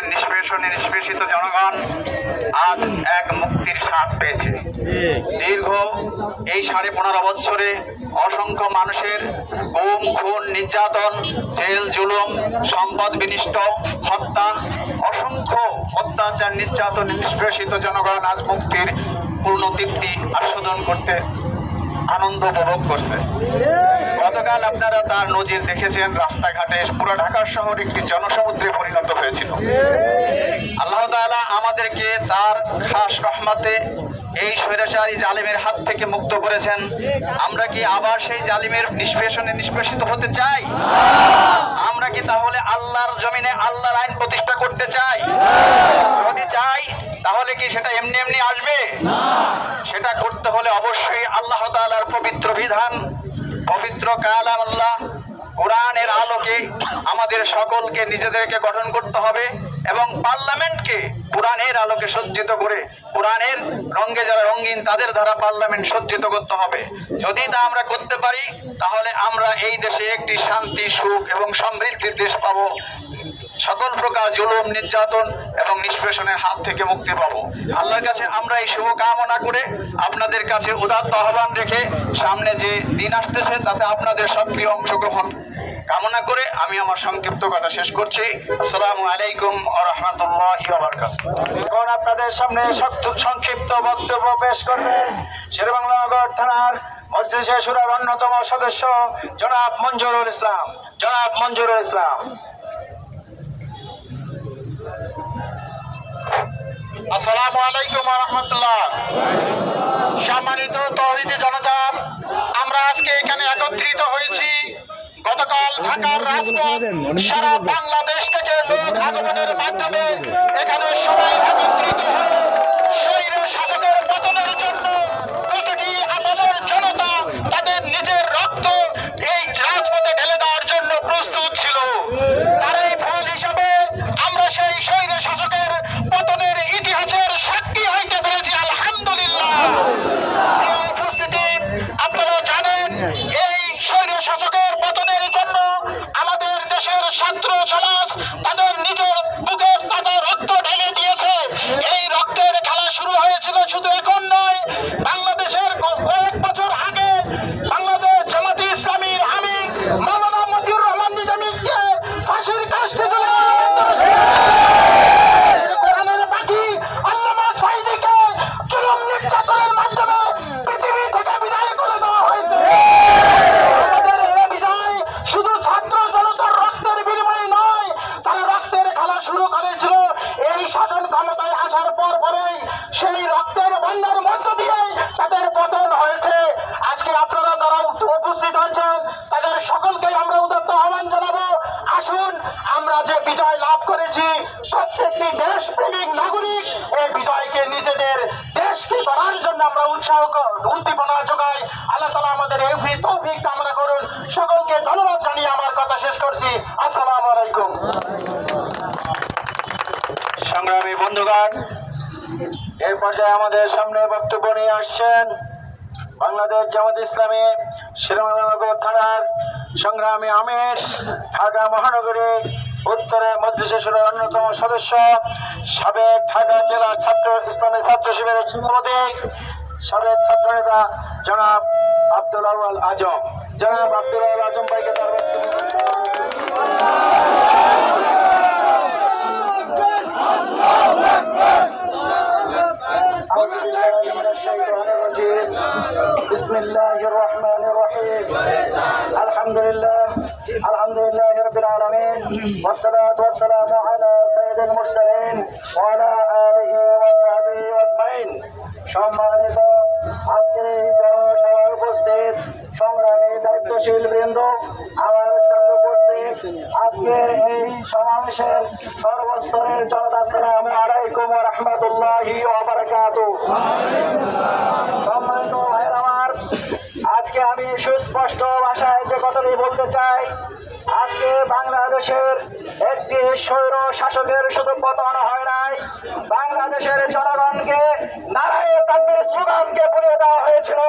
স্বৈরা শাসনের নিষ্পেষণে, নিষ্পেষিত জনগণ আজ এক মুক্তির স্বাদ পেয়েছে। দীর্ঘ এই সাড়ে পনেরো বছরে অসংখ্য মানুষের গুম, খুন, নির্যাতন, জেল, জুলুম, সম্পদ বিনিষ্ট, হত্যা, অসংখ্য অত্যাচার, নির্যাতন, নিষ্পেষিত জনগণ আজ মুক্তির পূর্ণ তৃপ্তি আস্বাদন করতে আনন্দ উপভোগ করছে। গতকাল আপনারা তার নজির দেখেছেন, রাস্তাঘাটে পুরো ঢাকার শহর একটি জনসমুদ্রে পরিণত হয়েছিল। আল্লাহ তাআলা আমাদেরকে তার খাস রহমাতে এই স্বৈরাচারী জালিমের হাত থেকে মুক্ত করেছেন। আমরা কি আবার সেই জালিমের নিষ্পেষণে নিষ্পেষিত হতে চাই? আমরা কি তাহলে আল্লাহর জমিনে আল্লাহর আইন প্রতিষ্ঠা করতে চাই? যদি চাই, তাহলে কি সেটা এমনি এমনি আসবে? সেটা করতে হলে অবশ্যই আল্লাহ তাআলার পবিত্র বিধান পবিত্র কালাম আল্লাহ, কোরআনের আলোকে আমাদের সকলকে নিজেদেরকে গঠন করতে হবে এবং পার্লামেন্টকে কোরআনের আলোকে সজ্জিত করে, কোরআনের রঙ্গে যারা রঙিন তাদের দ্বারা পার্লামেন্ট সজ্জিত করতে হবে। যদি তা আমরা করতে পারি, তাহলে আমরা এই দেশে একটি শান্তি, সুখ এবং সমৃদ্ধির দেশ পাবো। সকল প্রকার জুলুম, নির্যাতন এবং নিষ্পেষণের হাত থেকে মুক্তি পাবো। আল্লাহর কাছে আমরা এই শুভ কামনা করে আপনাদের কাছে উদাত্ত আহ্বান রেখে সামনে যে দিন আসতেছে, তাতে আপনাদের সক্রিয় অংশগ্রহণ কামনা করে আমি আমার সংক্ষিপ্ত কথা শেষ করছি। আসসালামু আলাইকুম রহমতুল্লাহ এখন আপনাদের সামনে সংক্ষিপ্ত বক্তব্য পেশ করবেন শেরবাংলা নগর থানার মজলিসে সুরার অন্যতম সদস্য জনাব মঞ্জুরুল ইসলাম। জনাব মঞ্জুরুল ইসলাম। আসসালামু আলাইকুম রহমতুল্লাহ। সম্মানিত তৌহিদি জনতা, আমরা আজকে এখানে একত্রিত হয়েছি। গতকাল ঢাকার রাজপথ সারা বাংলাদেশ থেকে লোক আগমনের মাধ্যমে এখানে সবাই একত্রিত স্বৈর শাসকের জন্য প্রতিটি আমাদের জনতা তাদের নিজের রক্ত উদ্দীপনা যোগাই আল্লাহ তালা আমাদের এই তৌফিক কামনা করুন। সকলকে ধন্যবাদ জানিয়ে আমার কথা শেষ করছি। আসসালামু আলাইকুম। সংগ্রামী বন্ধুগণ, এই পর্যায়ে আমাদের সামনে বক্তব্য নিয়ে আসছেন বাংলাদেশ জামাত ইসলামী শ্রীরামনগর থানার সংগ্রামী আমির ঢাকা মহানগরী উত্তরে মজলিসেশ্বরের অন্যতম সদস্য, সাবেক ঢাকা জেলার ছাত্র ইসলামী ছাত্র শিবিরের সভাপতি সাবেক ছাত্র নেতা জনাব আব্দুল আউয়াল আজম জনাব আব্দুল আউয়াল আজম ভাইকে তার বক্তব্য أعوذ بالله من الشيطان الرجيم بسم الله الرحمن الرحيم الحمد لله الحمد لله رب العالمين والصلاة والسلام على سيد المرسلين وعلى آله وصحبه أجمعين সম্মানিত আজকের এই জনসভায় উপস্থিত সংগ্রামী দায়িত্বশীল বৃন্দ, আমার সঙ্গে উপস্থিত আজকের এই সমাবেশের সর্বস্তরের জনতা সালাম আলাইকুম রহমতুল্লাহি সম্মানিত ভাইয়ের আমার, আজকে আমি সুস্পষ্ট ভাষায় যে কথাটি বলতে চাই আজকে বাংলাদেশের একটি স্বৈর শাসকের শুধু পতন হয় নাই। বাংলাদেশের জনগণকে নারায় তাদের স্লোগানকে পুড়িয়ে দেওয়া হয়েছিল।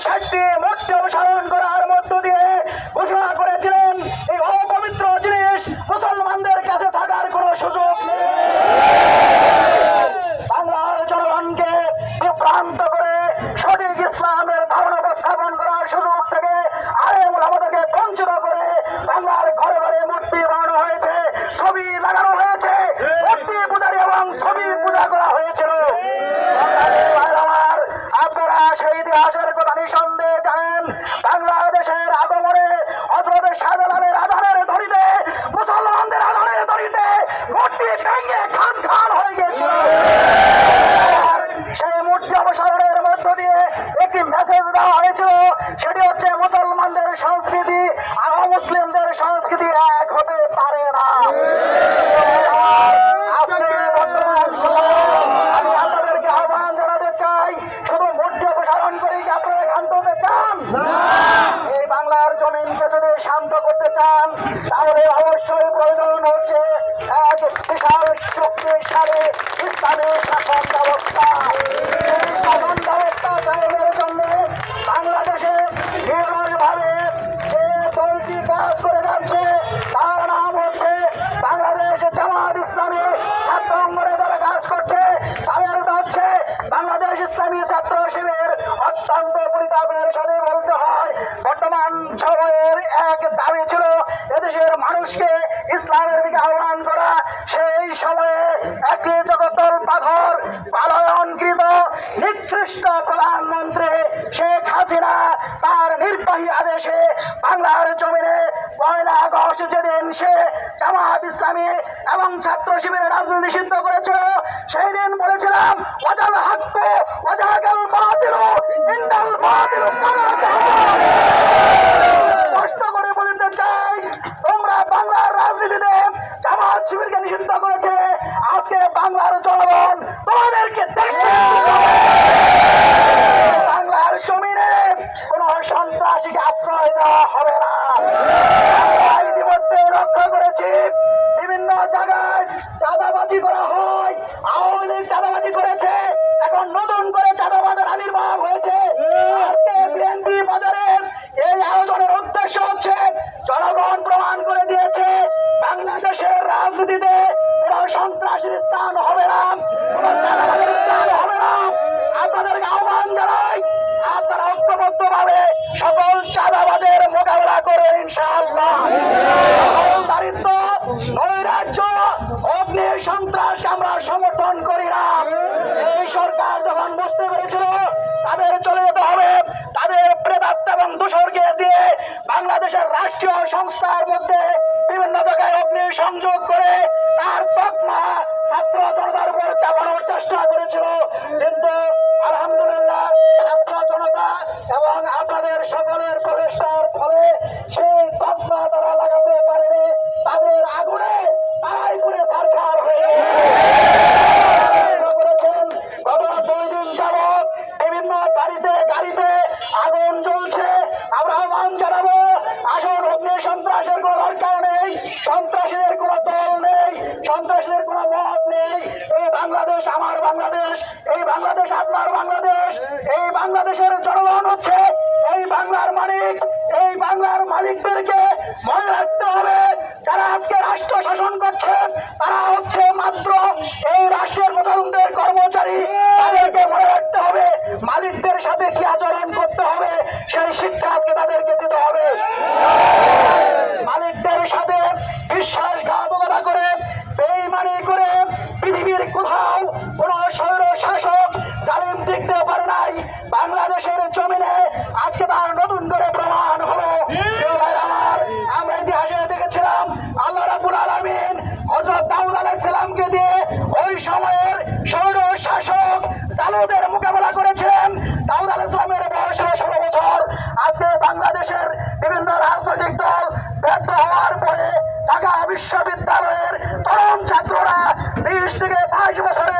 ষাটটি মূর্তি অপসারণ করার মধ্য দিয়ে পারে না আজকে বর্তমান সময়ে আমি আপনাদেরকে আহ্বান জানাতে চাই শুধু মূর্তি অপসারণ করে কি আপনারা ক্ষান্ত হতে চান? এই বাংলার জমিনকে যদি শান্ত করতে চান তাহলে অবশ্যই প্রয়োজন হচ্ছে এক বিশাল শক্তিশালী ইসলামী শাসন ব্যবস্থা। শাসন ব্যবস্থা কায়েমের জন্য বাংলাদেশে নিরলসভাবে যে দলটি কাজ করে বলতে হয়, বর্তমান সময়ের এক দাবি ছিল এদেশের মানুষকে ইসলামের দিকে আহ্বান করা। সেই সময়ে জগতল পাথর পালয়নকৃত নিকৃষ্ট প্রধানমন্ত্রী শেখ হাসিনা, তার নির্বাহী আদেশে বাংলার জমিনে পয়লা আগস্ট যেদিন সে জামাত ইসলামী এবং ছাত্র শিবিরের রাজনীতি নিষিদ্ধ করেছিল সেই দিন বলেছিলাম, ওয়াজাল হাক্ক ওয়াজাগাল বাতিল, ইন্দাল কামা কষ্ট করে বলতে চাই, তোমরা বাংলার রাজনীতিতে জামাত শিবিরকে নিষিদ্ধ করেছে। আজকে বাংলার জনগণ তোমাদেরকে দেখতে বাংলার জমিনে কোন সন্ত্রাসীকে আশ্রয় দেওয়া হবে না। ইতিমধ্যে লক্ষ্য করেছি, বিভিন্ন জায়গায় চাঁদাবাজি করা হয়। আওয়ামী লীগ চাঁদাবাজি করেছে, এখন নতুন করে চাঁদাবাজের আবির্ভাব হয়েছে। এই আয়োজনের উদ্দেশ্য হচ্ছে জনগণ সন্ত্রাসীর স্থান হবে না। আহ্বান জানাই, আপনারা ঐক্যবদ্ধ ভাবে সকল চাঁদাবাজের মোকাবেলা অগ্নি সন্ত্রাসকে আমরা সমর্থন করি না। এই সরকার যখন বুঝতে পেরেছিল, তাদের চলে নেই সন্ত্রাসীদের কোনো দল নেই, সন্ত্রাসীদের কোনো মত নেই। এই বাংলাদেশ আমার বাংলাদেশ, এই বাংলাদেশ আপনার বাংলাদেশ, এই বাংলাদেশের জনগণ হচ্ছে এই বাংলার মালিক। এই বাংলার মালিকদেরকে মনে রাখতে হবে, যারা আজকে রাষ্ট্র শাসন করছেন তারা হচ্ছে মাত্র এই রাষ্ট্রের প্রধানদের কর্মচারী। তাদেরকে মনে রাখতে হবে, মালিকদের সাথে কি আচরণ করতে হবে, সেই শিক্ষা বিশ্ববিদ্যালয়ের তরুণ ছাত্ররা বিশ থেকে বাইশ বছরের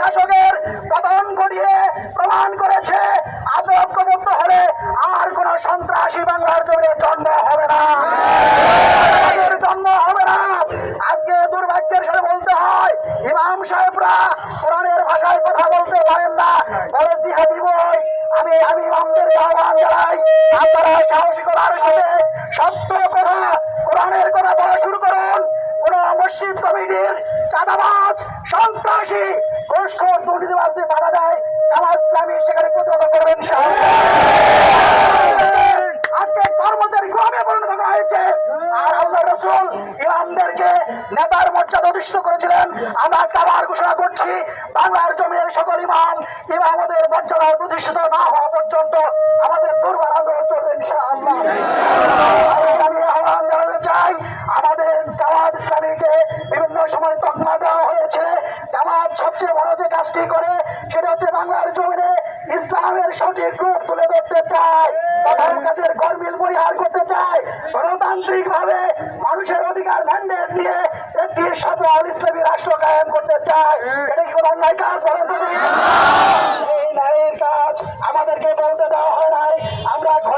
শাসকের পতন ঘটিয়ে প্রমাণ করেছে হলে আর কোন সন্ত্রাসী বাংলার জমিনে জন্ম হবে না। সাহেবরা কোরআনের ভাষায় কথা বলতে পারেন না আমি সাথে সত্য কথা, কোরআনের কথা বলা শুরু মসজিদ কমিটির চাঁদাবাজ, সন্ত্রাসী, ঘুষখোর, দুর্নীতিবাজদের বাধা দেয়। জামাত ইসলামী সেখানে প্রতিহত করবেন নেতার মর্যাদা অধিষ্ঠিত করেছিলেন। আমরা ঘোষণা করছি, বাংলার জমির সকল ইমাম, ইমামদের মর্যাদা প্রতিষ্ঠিত না হওয়া পর্যন্ত আমাদের দুর্বার আন্দোলন চলবে ইনশাআল্লাহ। সময় তকমা দেওয়া হয়েছে। জামাত সবচেয়ে বড় যে কাজটি করে, সেটা হচ্ছে বাংলার জমিনে ইসলামের সঠিক রূপ তুলে ধরতে চায়, প্রধান কাজের গরমিল পরিহার করতে চায়। গণতান্ত্রিক ভাবে মানুষের অধিকার ম্যান্ডেট নিয়ে একটি সফল ইসলামী রাষ্ট্র কায়েম করতে চায়। এটা কি কোনো অন্যায় কাজ বলেন এই ন্যায়ের কাজ আমাদেরকে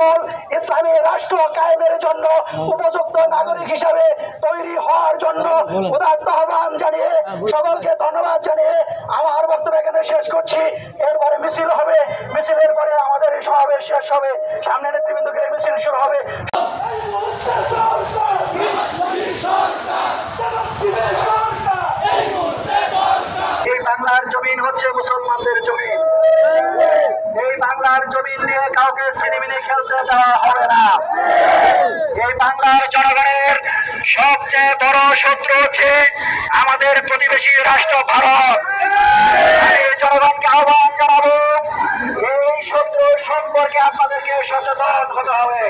সবল ইসলামী রাষ্ট্র কায়েমের জন্য উপযুক্ত নাগরিক হিসাবে তৈরি হওয়ার জন্য উদাত্ত আহ্বান জানিয়ে সকলকে ধন্যবাদ জানিয়ে আমার বক্তব্য এখানে শেষ করছি। এরপরে মিছিল হবে। মিছিলের পরে আমাদের এই সমাবেশ শেষ হবে। সামনে নেতৃবৃন্দকে মিছিল শুরু হবে এই বাংলার জমিন হচ্ছে মুসলমানদের জমিন এই বাংলার জমিন নিয়ে কাউকে সিনেমিনে খেলতে দেওয়া হবে না এই বাংলার জনগণের সবচেয়ে বড় শত্রু হচ্ছে আমাদের প্রতিবেশী রাষ্ট্র ভারত। জনগণকে আহ্বান জানাব, এই শত্রু সম্পর্কে আপনাদেরকে সচেতন হতে হবে।